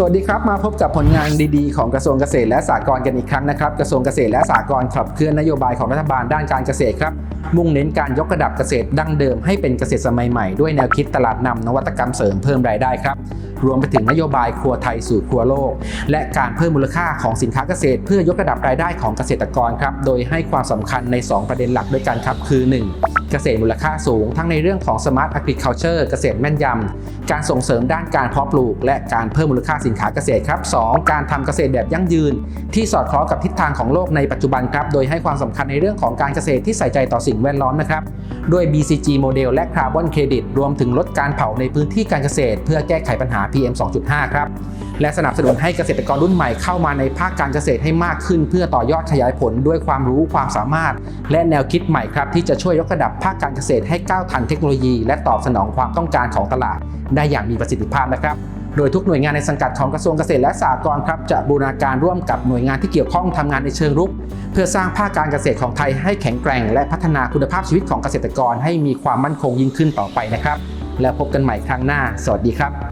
สวัสดีครับ มาพบกับผลงานดีๆ ของกระทรวงเกษตรและสหกรณ์กันอีกครั้งนะครับ กระทรวงเกษตรและสหกรณ์ขับเคลื่อนนโยบายของรัฐบาลด้านการเกษตรครับ มุ่งเน้นการยกระดับเกษตรดั้งเดิมให้เป็นเกษตรสมัยใหม่ด้วยแนวคิดตลาดนำนวัตกรรมเสริมเพิ่มรายได้ครับ รวมไปถึงนโยบายครัวไทยสู่ครัวโลก และการเพิ่มมูลค่าของสินค้าเกษตร เพื่อยกระดับรายได้ของเกษตรกรครับ โดยให้ความสำคัญใน 2 ประเด็นหลักด้วยกันครับ คือ 1. เกษตรมูลค่าสูง ทั้งในเรื่องของ Smart Agriculture เกษตรแม่นยำ การส่งเสริมด้านการเพาะปลูก และการเพิ่มมูลค่าสินค้าเกษตรครับ 2. การทำเกษตรแบบยั่งยืน ที่สอดคล้องกับทิศทางของโลกในปัจจุบันครับ โดยให้ความสำคัญในเรื่องของการเกษตรที่ใส่ใจต่อสิ่งแวดล้อมนะครับ ด้วย BCG โมเดลและคาร์บอนเครดิตรวมถึงลดการเผาในพื้นที่การเกษตร เพื่อแก้ไขปัญหา PM 2.5 ครับ และสนับสนุนให้เกษตรกรรุ่นใหม่เข้ามาในภาคการเกษตรให้มากขึ้น เพื่อต่อยอดขยายผลด้วยความรู้ความสามารถ และแนวคิดใหม่ครับที่จะช่วยยกระดับภาคการเกษตรให้ก้าวทันเทคโนโลยี และตอบสนองความต้องการของตลาด ได้อย่างมีประสิทธิภาพนะครับโดยทุกหน่วยงานในสังกัดของกระทรวงเกษตรและสหกรณ์ครับจะบูรณาการร่วมกับหน่วยงานที่เกี่ยวข้องทำงานในเชิงรุก เพื่อสร้างภาคการเกษตรของไทยให้แข็งแกร่ง และพัฒนาคุณภาพชีวิตของเกษตรกรให้มีความมั่นคงยิ่งขึ้นต่อไปนะครับ แล้วพบกันใหม่ครั้งหน้า สวัสดีครับ